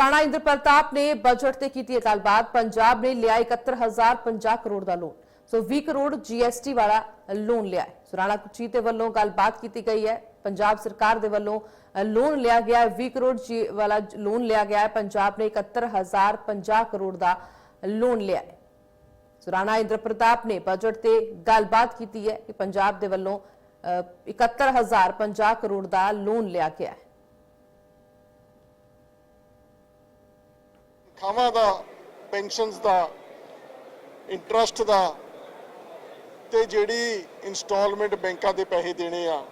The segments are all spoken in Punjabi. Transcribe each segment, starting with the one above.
ਰਾਣਾ ਇੰਦਰ ਪ੍ਰਤਾਪ ਨੇ ਬਜਟ ਤੇ ਕੀਤੀ ਇਹ ਗੱਲਬਾਤ। ਪੰਜਾਬ ਨੇ ਲਿਆ 71050 ਕਰੋੜ ਦਾ ਲੋਨ ਸੋ 20 ਕਰੋੜ ਜੀਐਸਟੀ ਵਾਲਾ ਲੋਨ ਲਿਆ ਹੈ। ਸੋ ਰਾਣਾ ਕੁਚੀ ਦੇ ਵੱਲੋਂ ਗੱਲਬਾਤ ਕੀਤੀ ਗਈ ਹੈ। ਪੰਜਾਬ ਸਰਕਾਰ ਦੇ ਵੱਲੋਂ ਲੋਨ ਲਿਆ ਗਿਆ ਹੈ। 20 ਕਰੋੜ ਜੀ ਵਾਲਾ ਲੋਨ ਲਿਆ ਗਿਆ ਹੈ। ਪੰਜਾਬ ਨੇ 71050 ਕਰੋੜ ਦਾ ਲੋਨ ਲਿਆ ਹੈ। ਸੋ ਰਾਣਾ ਇੰਦਰ ਪ੍ਰਤਾਪ ਨੇ ਬਜਟ ਤੇ ਗੱਲਬਾਤ ਕੀਤੀ ਹੈ ਕਿ ਪੰਜਾਬ ਦੇ ਵੱਲੋਂ ਅ, 71050 ਕਰੋੜ ਦਾ ਲੋਨ ਲਿਆ ਗਿਆ ਹੈ। ਖਾਵਾਂ ਦਾ, ਪੈਨਸ਼ਨਸ ਦਾ ਇੰਟਰਸਟ ਦਾ ਤੇ ਜਿਹੜੀ ਇਨਸਟਾਲਮੈਂਟ ਬੈਂਕਾਂ ਦੇ ਪੈਸੇ ਦੇਣੇ ਆ।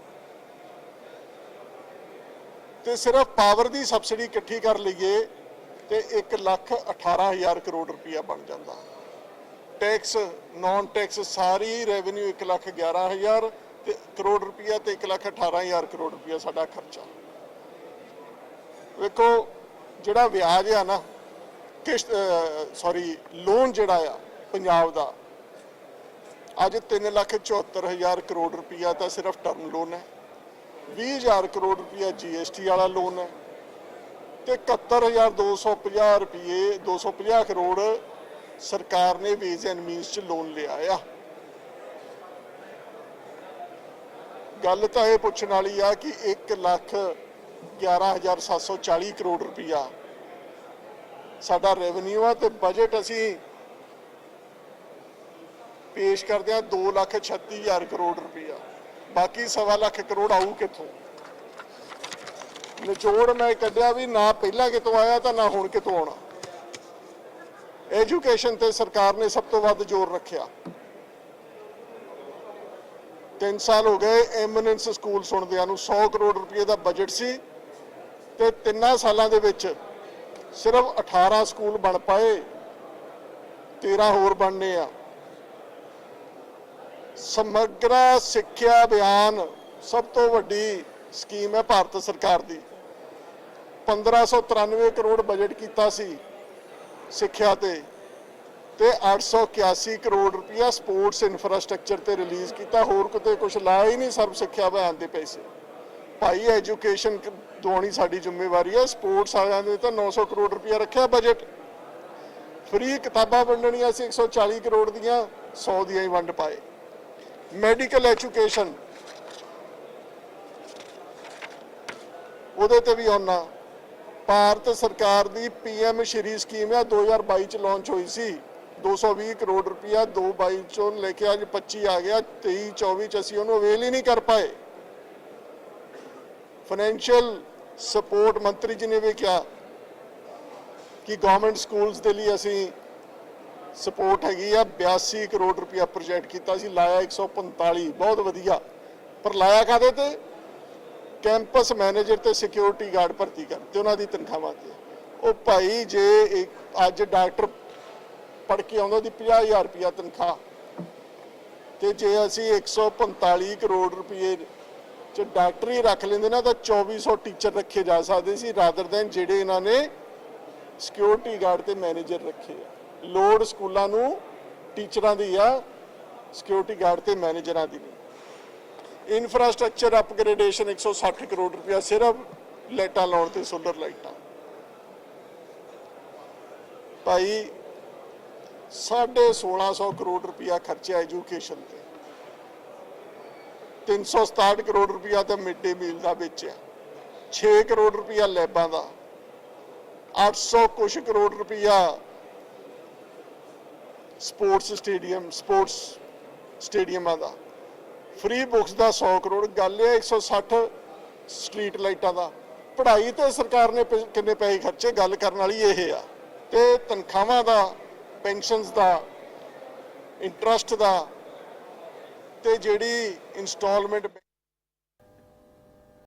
ਤੇ ਸਿਰਫ ਪਾਵਰ ਦੀ ਸਬਸਿਡੀ ਇਕੱਠੀ ਕਰ ਲਈਏ ਤੇ 1 ਲੱਖ 18000 ਕਰੋੜ ਰੁਪਇਆ ਬਣ ਜਾਂਦਾ। ਟੈਕਸ ਨਾਨ ਟੈਕਸ ਸਾਰੀ ਰੈਵਨਿਊ 1 ਲੱਖ 11000 ਤੇ ਕਰੋੜ ਰੁਪਇਆ ਤੇ 1 ਲੱਖ 18000 ਕਰੋੜ ਰੁਪਇਆ ਸਾਡਾ ਖਰਚਾ। ਵੇਖੋ, ਜਿਹੜਾ ਵਿਆਜ ਆ ਨਾ ਕਿਸ਼ਤ ਸੌਰੀ ਲੋਨ ਜਿਹੜਾ ਆ, ਪੰਜਾਬ ਦਾ, ਅੱਜ 374000 ਕਰੋੜ ਰੁਪਇਆ ਤਾਂ ਸਿਰਫ ਟਰਮ ਲੋਨ ਹੈ। 20000 ਕਰੋੜ ਰੁਪਇਆ ਜੀਐਸਟੀ ਵਾਲਾ ਲੋਨ ਹੈ ਤੇ 71250 ਰੁਪਏ 250 ਕਰੋੜ ਸਰਕਾਰ ਨੇ ਵੇਜ ਐਂਡ ਮੀਨਸ ਚ ਲੋਨ ਲਿਆ ਆ। ਗੱਲ ਤਾਂ ਇਹ ਪੁੱਛਣ ਵਾਲੀ ਆ ਕਿ 1 ਲੱਖ 11740 ਕਰੋੜ ਰੁਪਇਆ ਸਾਡਾ ਰੈਵਨਿਊ ਆ ਤੇ ਬਜਟ ਅਸੀਂ ਪੇਸ਼ ਕਰਦੇ ਆ 2 ਲੱਖ 36000 ਕਰੋੜ ਰੁਪਇਆ। ਬਾਕੀ ਸਵਾ ਲੱਖ ਕਰੋੜ ਆਊ ਕਿੱਥੋਂ? ਨਿਚੋੜ ਮੈਂ ਕੱਢਿਆ ਵੀ ਨਾ ਪਹਿਲਾਂ ਕਿਤੋਂ ਆਇਆ ਤਾਂ ਨਾ ਹੁਣ ਕਿਤੋਂ ਆਉਣਾ। ਐਜੂਕੇਸ਼ਨ ਤੇ ਸਰਕਾਰ ਨੇ ਸਭ ਤੋਂ ਵੱਧ ਜ਼ੋਰ ਰੱਖਿਆ। 3 ਸਾਲ ਹੋ ਗਏ ਐਮੀਨੈਂਸ ਸਕੂਲ ਸੁਣਦਿਆਂ ਨੂੰ 100 ਕਰੋੜ ਰੁਪਏ ਦਾ ਬਜਟ ਸੀ ਤੇ ਤਿੰਨਾਂ ਸਾਲਾਂ ਦੇ ਵਿੱਚ ਸਿਰਫ 18 ਸਕੂਲ ਬਣ ਪਾਏ 13 ਹੋਰ ਬਣਨੇ ਆ। ਸਮਗਰ ਸਿੱਖਿਆ ਅਭਿਆਨ ਸਭ ਤੋਂ ਵੱਡੀ ਸਕੀਮ ਹੈ ਭਾਰਤ ਸਰਕਾਰ ਦੀ। 1593 ਕਰੋੜ ਬਜਟ ਕੀਤਾ ਸੀ ਸਿੱਖਿਆ ਤੇ ਤੇ 881 ਕਰੋੜ ਰੁਪਇਆ ਸਪੋਰਟਸ ਇਨਫਰਾਸਟ੍ਰਕਚਰ ਤੇ ਰਿਲੀਜ਼ ਕੀਤਾ। ਹੋਰ ਕਿਤੇ ਕੁਝ ਲਾਇਆ ਹੀ ਨਹੀਂ ਸਰਵ ਸਿੱਖਿਆ ਅਭਿਆਨ ਦੇ ਪੈਸੇ। ਭਾਈ ਐਜੂਕੇਸ਼ਨ ਦਵਾਉਣੀ ਸਾਡੀ ਜ਼ਿੰਮੇਵਾਰੀ ਹੈ। ਸਪੋਰਟਸ ਵਾਲਿਆਂ ਦੇ ਤਾਂ 900 ਕਰੋੜ ਰੁਪਇਆ ਰੱਖਿਆ ਬਜਟ ਫ੍ਰੀ ਕਿਤਾਬਾਂ ਵੰਡਣੀਆਂ ਸੀ 140 ਕਰੋੜ ਦੀਆਂ 100 ਦੀਆਂ ਹੀ ਵੰਡ ਪਾਏ। ਮੈਡੀਕਲ ਐਜੂਕੇਸ਼ਨ ਉਹਦੇ ਤੇ ਵੀ ਆਉਣਾ ਭਾਰਤ ਸਰਕਾਰ ਦੀ ਪੀਐਮ ਸ਼੍ਰੀ ਸਕੀਮ ਹੈ 2022 ਚ ਲਾਂਚ ਹੋਈ ਸੀ। 220 ਕਰੋੜ ਰੁਪਇਆ 222 ਚੋਂ ਲੈ ਕੇ ਅੱਜ 25 ਆ ਗਿਆ। 23 24 ਚ ਅਸੀਂ ਉਹਨੂੰ ਅਵੇਲ ਹੀ ਨਹੀਂ ਕਰ ਪਾਏ। ਫਾਈਨੈਂਸ਼ੀਅਲ ਸਪੋਰਟ ਮੰਤਰੀ ਜੀ ਨੇ ਵੀ ਕਿਹਾ ਕਿ ਗਵਰਨਮੈਂਟ ਸਕੂਲਸ ਦੇ ਲਈ ਅਸੀਂ ਸਪੋਰਟ ਹੈਗੀ ਆ। 82 ਕਰੋੜ ਰੁਪਇਆ ਪ੍ਰੋਜੈਕਟ ਕੀਤਾ ਸੀ, ਲਾਇਆ 145 ਬਹੁਤ ਵਧੀਆ। ਪਰ ਲਾਇਆ ਕਾਦੇ ਤੇ? ਕੈਂਪਸ ਮੈਨੇਜਰ ਤੇ ਸਿਕਿਉਰਿਟੀ ਗਾਰਡ ਭਰਤੀ ਕਰ ਤੇ, ਉਹਨਾਂ ਦੀ ਤਨਖਾਹਾਂ ਤੇ ਉਹ ਭਾਈ ਜੇ ਇੱਕ ਅੱਜ ਡਾਕਟਰ ਪੜ ਕੇ ਆਉਂਦਾ ਦੀ 50000 ਰੁਪਇਆ ਤਨਖਾਹ। ਤੇ ਜੇ ਅਸੀਂ 145 ਕਰੋੜ ਰੁਪਏ ਚ ਡਾਕਟਰ ਰੱਖ ਲੈਂਦੇ ਨਾ ਤਾਂ 2400 ਟੀਚਰ ਰੱਖੇ ਜਾ ਸਕਦੇ ਸੀ ਰਾਦਰ ਦੈਨ ਜਿਹੜੇ ਇਹਨਾਂ ਨੇ ਸਿਕਿਉਰਿਟੀ ਗਾਰਡ ਤੇ ਮੈਨੇਜਰ ਰੱਖੇ ਆ। ਲੋੜ ਸਕੂਲਾਂ ਨੂੰ ਟੀਚਰਾਂ ਦੀ ਆ ਸਿਕਿਉਰਿਟੀ ਗਾਰਡ ਤੇ ਮੈਨੇਜਰਾਂ ਦੀ ਨਹੀਂ ਇਨਫਰਾਸਟ੍ਰਕਚਰ ਅਪਗ੍ਰੇਡੇਸ਼ਨ 160 ਕਰੋੜ ਰੁਪਇਆ ਸਿਰਫ ਲਾਈਟਾਂ ਲਾਉਣ ਤੇ ਸੋਲਰ ਲਾਈਟਾਂ। ਭਾਈ 1650 ਕਰੋੜ ਰੁਪਇਆ ਖਰਚਿਆ ਐਜੂਕੇਸ਼ਨ ਤੇ। 367 ਕਰੋੜ ਰੁਪਇਆ ਤਾਂ ਮਿਡ ਡੇ ਮੀਲ ਦਾ ਵੇਚਿਆ। 6 ਕਰੋੜ ਰੁਪਇਆ ਲੈਬਾਂ ਦਾ। 800 ਕੁਛ ਕਰੋੜ ਰੁਪਇਆ ਸਪੋਰਟਸ ਸਟੇਡੀਅਮ, ਸਪੋਰਟਸ ਸਟੇਡੀਅਮਾਂ ਦਾ। ਫ੍ਰੀ ਬੁక్స్ ਦਾ 100 ਕਰੋੜ। ਗੱਲ ਇਹ 160 ਸਟਰੀਟ ਲਾਈਟਾਂ ਦਾ। ਪੜ੍ਹਾਈ ਤੇ ਸਰਕਾਰ ਨੇ ਪ- ਕਿੰਨੇ ਪੈਸੇ ਖਰਚੇ? ਗੱਲ ਕਰਨ ਵਾਲੀ ਇਹ ਆ। ਤੇ ਤਨਖਾਹਾਂ ਦਾ, ਪੈਨਸ਼ਨਸ ਦਾ, ਇੰਟਰਸਟ ਦਾ ਤੇ ਜਿਹੜੀ ਇਨਸਟਾਲਮੈਂਟ